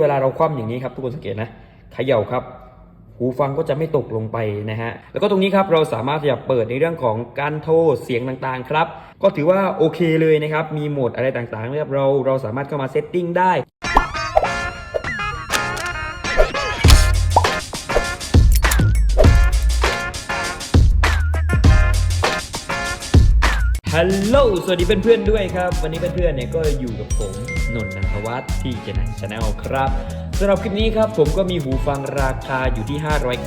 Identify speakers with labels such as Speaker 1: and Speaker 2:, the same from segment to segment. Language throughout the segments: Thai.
Speaker 1: เวลาเราคว่ำอย่างนี้ครับทุกคนสังเกตนะเขย่าครับ หูฟังก็จะไม่ตกลงไปนะฮะแล้วก็ตรงนี้ครับเราสามารถจะเปิดในเรื่องของการโทรเสียงต่างๆครับก็ถือว่าโอเคเลยนะครับมีโหมดอะไรต่างๆเรียบเราเราสามารถเข้ามาเซตติ้งได้ ฮัลโหล สวัสดีเพื่อนๆด้วยครับ วันนี้เพื่อนๆเนี่ยก็อยู่กับผมนนท์นันทวัฒน์ที่เจนันชาแนลครับ สำหรับคลิปนี้ครับผมก็มีหูฟังราคาอยู่ที่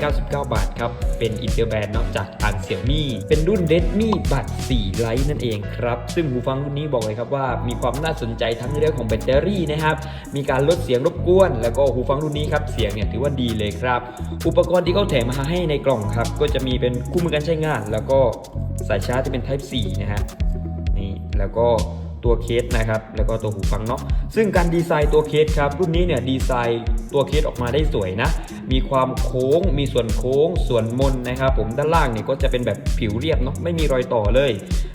Speaker 1: 599 บาทครับ เป็นอินเตอร์แบนด์นอกจากทางเสี่ยมี่เป็นรุ่น Redmi บัต4ไลท์นั่นเองครับ ซึ่งหูฟังรุ่นนี้บอกเลยครับว่ามีความน่าสนใจทั้งในเรื่องของแบตเตอรี่นะครับ มีการลดเสียงรบกวน แล้วก็หูฟังรุ่นนี้ครับเสียงเนี่ยถือว่าดีเลยครับ อุปกรณ์ที่เขาแถมมาให้ในกล่องครับ ก็จะมีเป็นคู่มือการใช้งาน แล้วก็สายชาร์จที่เป็น Type C นะฮะนี่แล้วก็ ตัวเคสนะครับ แล้วก็ตัวหูฟังเนาะซึ่งการดีไซน์ตัวเคสครับ รุ่นนี้เนี่ยดีไซน์ตัวเคสออกมาได้สวยนะ มีความโค้ง มีส่วนโค้ง ส่วนมนนะครับ ผมด้านล่างเนี่ยก็จะเป็นแบบผิวเรียบเนาะไม่มีรอยต่อเลย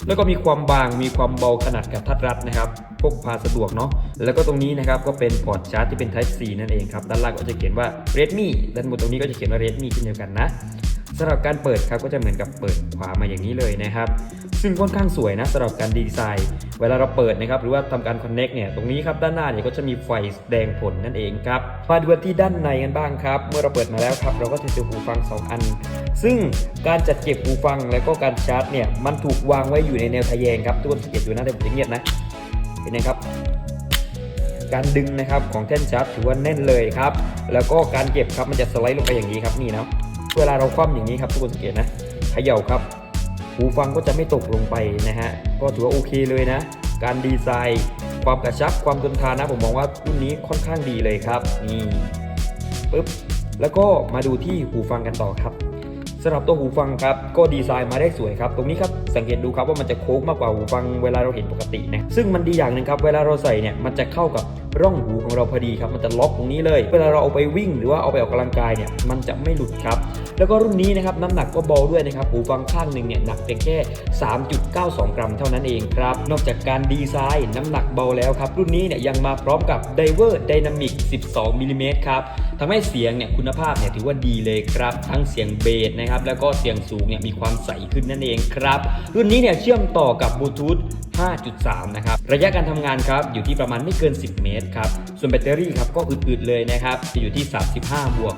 Speaker 1: แล้วก็มีความบางมีความเบาขนาดกับทัดรัดนะครับพกพาสะดวกเนาะแล้วก็ตรงนี้นะครับก็เป็นพอร์ตชาร์จที่เป็น Type C นั่นเองครับด้านล่างก็จะเขียนว่า Redmi ด้านบนตรงนี้ก็จะเขียนว่า Redmi เช่นเดียวกันนะ สำหรับการเปิดครับก็จะเหมือนกับเปิดขวามาอย่างนี้เลยนะครับ ซึ่งค่อนข้างสวยนะสำหรับการดีไซน์ เวลาเราเปิดนะครับหรือว่าทำการ connect เนี่ยตรงนี้ครับด้านหน้าเนี่ยก็จะมีไฟแดงผลนั่นเองครับมาดูที่ด้านในกันบ้างครับ เมื่อเราเปิดมาแล้วครับ เราก็จะเจอหูฟัง 2 อัน ซึ่งการจัดเก็บหูฟังและก็การชาร์จเนี่ยมันถูกวางไว้อยู่ในแนวทะแยงครับทุกคนสังเกตดูนะเดี๋ยวผมจะเงียบนะเห็นไหมครับการดึงนะครับของแท่นชาร์จถือว่าแน่นเลยครับ แล้วก็การเก็บครับมันจะสไลด์ลงไปอย่างนี้ครับนี่นะ เวลาเราคว่ำอย่างนี้ครับทุกคนสังเกตนะเขย่าครับ หูฟังก็จะไม่ตกลงไปนะฮะก็ถือว่าโอเคเลยนะ การดีไซน์ ความกระชับความทนทานนะผมมองว่ารุ่นนี้ค่อนข้างดีเลยครับนี่ปึ๊บแล้วก็มาดูที่หูฟังกันต่อครับสำหรับตัวหูฟังครับก็ดีไซน์มาได้สวยครับ ตรงนี้ครับสังเกตดูครับว่ามันจะโค้งมากกว่าหูฟังเวลาเราเห็นปกตินะซึ่งมันดีอย่างหนึ่งครับเวลาเราใส่เนี่ยมันจะเข้ากับร่องหูของเราพอดีครับ มันจะล็อกตรงนี้เลย เวลาเราเอาไปวิ่งหรือว่าเอาไปออกกำลังกายเนี่ย มันจะไม่หลุดครับ แล้วก็รุ่นนี้นะครับน้ำหนักก็เบาด้วยนะครับหูฟังข้างหนึ่งเนี่ยหนักเพียงแค่ 3.92 กรัมเท่านั้นเองครับ นอกจากการดีไซน์น้ำหนักเบาแล้วครับ รุ่นนี้เนี่ยยังมาพร้อมกับ Diver Dynamic 12มิลลิเมตรครับทำให้เสียงเนี่ยคุณภาพเนี่ยถือว่าดีเลยครับ ทั้งเสียงเบสนะครับแล้วก็เสียงสูงเนี่ยมีความใสขึ้นนั่นเองครับ รุ่นนี้เนี่ยเชื่อมต่อกับบลูทูธ 5.3 นะครับ ระยะการทำงานครับอยู่ที่ประมาณไม่เกิน 10 เมตรครับ ส่วนแบตเตอรี่ครับก็อืดๆเลยนะครับจะอยู่ที่ 35 บวก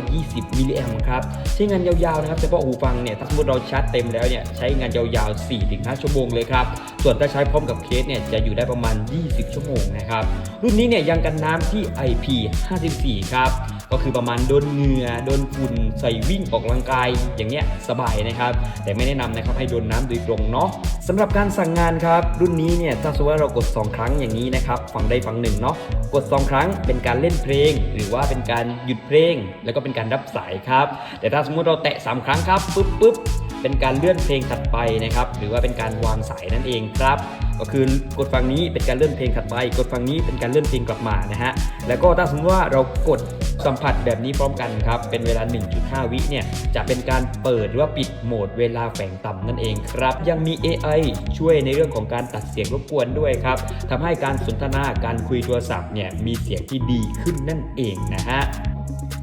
Speaker 1: 320 มิลลิแอมครับ ใช้งานยาวๆนะครับเฉพาะหูฟังเนี่ยถ้าสมมติเราชาร์จเต็มแล้วเนี่ยใช้งานยาวๆ 4-5 ชั่วโมงเลยครับ ส่วนถ้าใช้พร้อมกับเคสเนี่ยจะอยู่ได้ประมาณ 20 ชั่วโมงนะครับ รุ่นนี้เนี่ยยังกันน้ำที่ IP54 ครับ ก็คือประมาณโดนเหงื่อโดนฝุ่นใส่วิ่งออกกำลังกายอย่างเงี้ยสบายนะครับ แต่ไม่แนะนำนะครับให้โดนน้ำโดยตรงเนาะสำหรับการสั่งงานครับ รุ่นนี้เนี่ยถ้าสมมติว่าเรากด 2 ครั้งอย่างนี้นะครับฝั่งใดฝั่งหนึ่งเนาะกด 2 ครั้งเป็นการเล่นเพลง หรือว่าเป็นการหยุดเพลง แล้วก็เป็นการรับสายครับแต่ถ้าสมมุติเราแตะ 3 ครั้งครับปุ๊บปุ๊บเป็นการเลื่อนเพลงถัดไปนะครับหรือว่าเป็นการวางสายนั่นเองครับ ก็คือกดฝั่งนี้เป็นการเลื่อนเพลงถัดไป กดฝั่งนี้เป็นการเลื่อนเพลงกลับมานะฮะ แล้วก็ถ้าสมมติว่าเรากดสัมผัสแบบนี้พร้อมกันครับ เป็นเวลา 1.5 วิเนี่ย จะเป็นการเปิดหรือว่าปิดโหมดเวลาแฝงต่ำนั่นเองครับ ยังมี AI ช่วยในเรื่องของการตัดเสียงรบกวนด้วยครับทำให้การสนทนาการคุยโทรศัพท์เนี่ยมีเสียงที่ดีขึ้นนั่นเองนะฮะ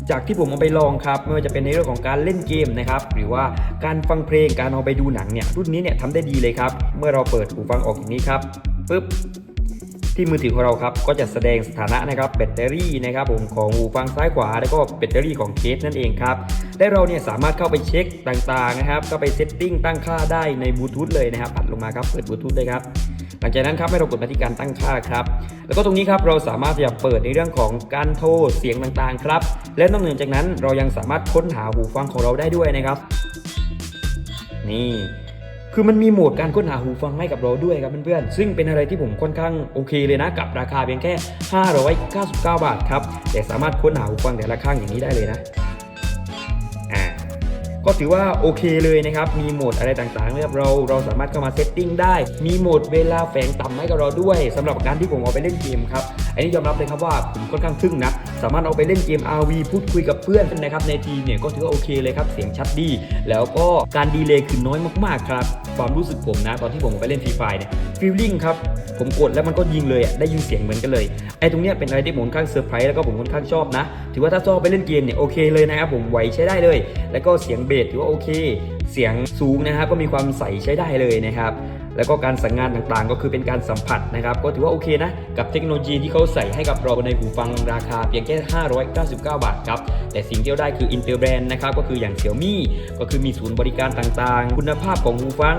Speaker 1: จากที่ผมเอาไปลองครับไม่ว่าจะเป็นในเรื่องของการเล่นเกมนะครับหรือว่าการฟังเพลงการเอาไปดูหนังเนี่ยรุ่นนี้เนี่ยทำได้ดีเลยครับ เมื่อเราเปิดหูฟังออกอย่างนี้ครับปึ๊บที่มือถือของเราครับก็จะแสดงสถานะนะครับแบตเตอรี่นะครับผมของหูฟังซ้ายขวา แล้วก็แบตเตอรี่ของเคสนั่นเองครับและเราเนี่ยสามารถเข้าไปเช็คต่างๆนะครับเข้าไปเซตติ้งตั้งค่าได้ในบลูทูธเลยนะครับปัดลงมาครับเปิดบลูทูธเลยครับ ลังจากนั้นครับให้เรากดมาที่การตั้งค่าครับ แล้วก็ตรงนี้ครับเราสามารถที่จะเปิดในเรื่องของการโทรเสียงต่างๆครับ และนอกเหนือจากนั้นเรายังสามารถค้นหาหูฟังของเราได้ด้วยนะครับ นี่คือมันมีโหมดการค้นหาหูฟังให้กับเราด้วยครับเพื่อนๆ ซึ่งเป็นอะไรที่ผมค่อนข้างโอเคเลยนะกับราคาเพียงแค่ 599 บาทครับ แต่สามารถค้นหาหูฟังแต่ละข้างอย่างนี้ได้เลยนะ ก็ถือว่าโอเคเลยนะครับ มีโหมดอะไรต่างๆเรียบเราเราสามารถเข้ามาเซตติ้งได้ มีโหมดเวลาแฝงต่ำให้กับเราด้วยสำหรับการที่ผมเอาไปเล่นเกมครับ อันนี้ยอมรับเลยครับว่าผมค่อนข้างทึ่งนะ สามารถเอาไปเล่นเกม RV พูดคุยกับเพื่อนนะครับในทีเนี่ยก็ถือว่าโอเคเลยครับ เสียงชัดดี แล้วก็การดีเลย์คือน้อยมากๆครับ ความรู้สึกผมนะ ตอนที่ผมไปเล่นฟรีไฟเนี่ยฟีลลิ่งครับ ผมกดแล้วมันก็ยิงเลยอะได้ยินเสียงเหมือนกันเลยไอ้ตรงเนี้ยเป็นอะไรที่ผมค่อนข้างเซอร์ไพรส์แล้วก็ผมค่อนข้างชอบนะ ถือว่าถ้าชอบไปเล่นเกมเนี่ยโอเคเลยนะครับผมไหวใช้ได้เลย แล้วก็เสียงเบสถือว่าโอเค เสียงสูงนะครับก็มีความใสใช้ได้เลยนะครับ แล้วก็การสั่งงานต่างๆ ก็คือเป็นการสัมผัสนะครับ ก็ถือว่าโอเคนะ กับเทคโนโลยีที่เขาใส่ให้กับเราในหูฟังราคาเพียงแค่ 599 บาทครับ แต่สิ่งที่เราได้คืออินเตอร์แบรนะครับ ก็คืออย่าง Xiaomi ก็คือมีศูนย์บริการต่างๆ คุณภาพของหูฟัง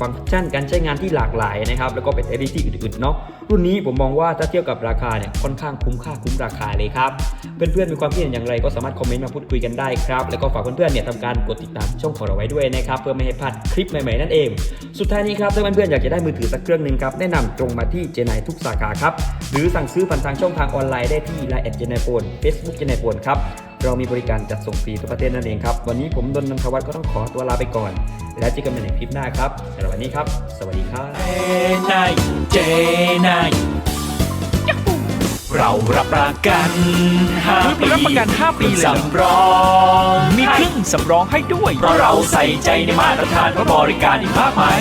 Speaker 1: ฟังก์ชันการใช้งานที่หลากหลายนะครับ แล้วก็เป็น a อ t อื่นๆเนาะรุ่นนี้ผมมองว่าถ้าเทียบกับราคาเนี่ยค่อนข้างคุ้มค่าคุ้มราคาเลยครับ เพื่อนๆมีความคิดเห็นอย่างไรก็สามารถคอมเมนต์มาพูดคุยกันได้ครับ แล้วก็ฝากเพื่อนๆเนี่ยทำการกดติดตามช่องของเราไว้ด้วยนะครับเพื่อไม่ให้พลาดคลิปใหม่ๆนั่นเอง สุดท้ายนี้ครับถ้าเพื่อนๆอยากจะได้มือถือสักเครื่องหนึ่งครับแนะนำตรงมาที่เจนายทุกสาขาครับหรือสั่งซื้อผ่านทางช่องทางออนไลน์ได้ที่ไลน์แอดเจนายโฟนเฟซบุ๊กเจนายโฟนครับ เรามีบริการจัดส่งฟรีทุกประเทศนั่นเองครับ วันนี้ผมดนนันทวัฒน์ก็ต้องขอตัวลาไปก่อน แล้วเจอกันใหม่ในคลิปหน้าครับสำหรับวันนี้ครับ สวัสดีครับ
Speaker 2: เจนายเจนายเรารับประกันห้า
Speaker 3: เฮ้ย
Speaker 2: ปี
Speaker 3: รับประกัน 5 ปีเลยเหรอ
Speaker 2: สำรอง
Speaker 3: มีเครื่องสำรองให้ด้วย
Speaker 2: เพราะเราใส่ใจในมาตรฐานและบริการอีกมากมาย